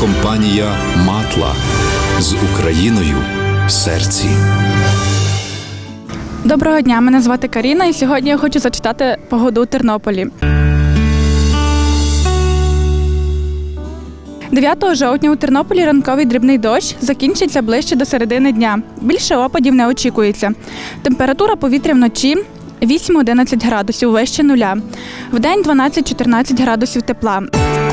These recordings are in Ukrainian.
компанія Матла з Україною в серці. Доброго дня, мене звати Каріна, і сьогодні я хочу зачитати погоду у Тернополі. 9 жовтня у Тернополі ранковий дрібний дощ закінчиться ближче до середини дня. Більше опадів не очікується. Температура повітря вночі 8-11 градусів вище нуля. Вдень 12-14 градусів тепла. –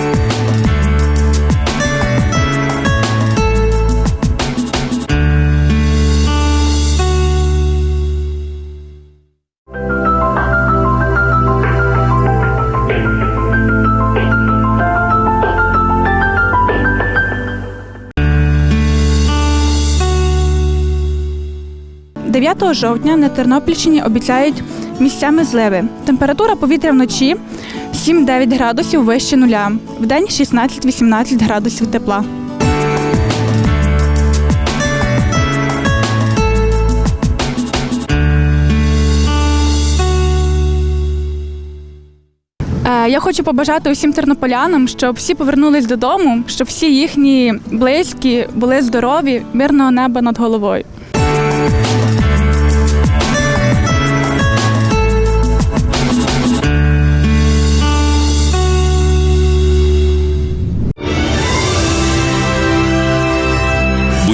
9 жовтня на Тернопільщині обіцяють місцями зливи. Температура повітря вночі 7-9 градусів вище нуля. Вдень 16-18 градусів тепла. Е, Я хочу побажати усім тернополянам, щоб всі повернулись додому, щоб всі їхні близькі були здорові, мирного неба над головою.